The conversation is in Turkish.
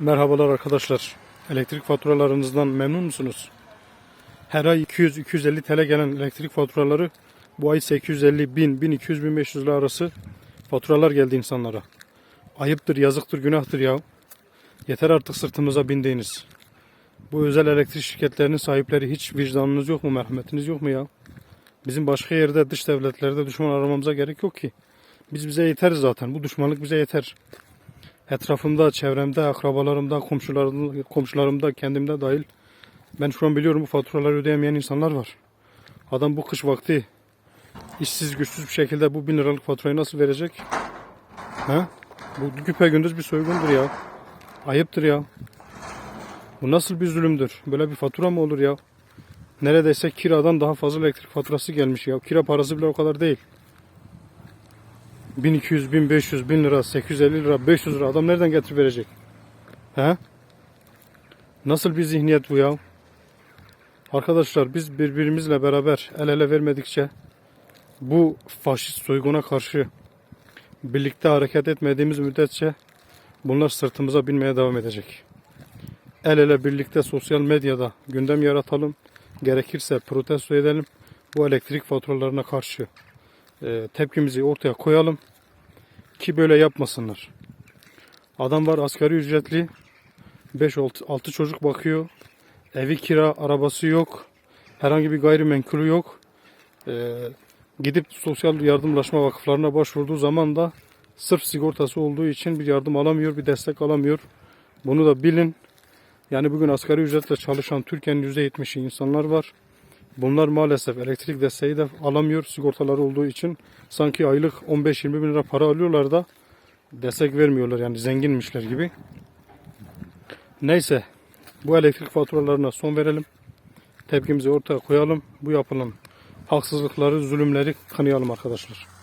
Merhabalar arkadaşlar. Elektrik faturalarınızdan memnun musunuz? Her ay 200-250 TL gelen elektrik faturaları bu ay 850, 1000, 1200, 1500 lira arası faturalar geldi insanlara. Ayıptır, yazıktır, günahtır ya. Yeter artık sırtımıza bindiğiniz. Bu özel elektrik şirketlerinin sahipleri hiç vicdanınız yok mu, merhametiniz yok mu ya? Bizim başka yerde, dış devletlerde düşman aramamıza gerek yok ki. Biz bize yeteriz zaten. Bu düşmanlık bize yeter. Etrafımda, çevremde, akrabalarımda, komşularımda, komşularımda, kendimde dahil ben şu an biliyorum bu faturaları ödeyemeyen insanlar var. Adam bu kış vakti işsiz güçsüz bir şekilde bu bin liralık faturayı nasıl verecek? He? Bu güpe gündüz bir soygundur ya. Ayıptır ya. Bu nasıl bir zulümdür? Böyle bir fatura mı olur ya? Neredeyse kiradan daha fazla elektrik faturası gelmiş ya. Kira parası bile o kadar değil. 1200, 1500, 1000 lira, 850 lira, 500 lira adam nereden getirip verecek? He? Nasıl bir zihniyet bu ya? Arkadaşlar biz birbirimizle beraber el ele vermedikçe bu faşist soyguna karşı birlikte hareket etmediğimiz müddetçe bunlar sırtımıza binmeye devam edecek. El ele birlikte sosyal medyada gündem yaratalım. Gerekirse protesto edelim. Bu elektrik faturalarına karşı e, tepkimizi ortaya koyalım ki böyle yapmasınlar. Adam var asgari ücretli 5-6 çocuk bakıyor. Evi kira, arabası yok. Herhangi bir gayrimenkulü yok. E, gidip sosyal yardımlaşma vakıflarına başvurduğu zaman da sırf sigortası olduğu için bir yardım alamıyor, bir destek alamıyor. Bunu da bilin. Yani bugün asgari ücretle çalışan Türkiye'nin %70'i insanlar var. Bunlar maalesef elektrik desteği de alamıyor sigortaları olduğu için. Sanki aylık 15-20 bin lira para alıyorlar da destek vermiyorlar yani zenginmişler gibi. Neyse bu elektrik faturalarına son verelim. Tepkimizi ortaya koyalım. Bu yapılan haksızlıkları, zulümleri kınayalım arkadaşlar.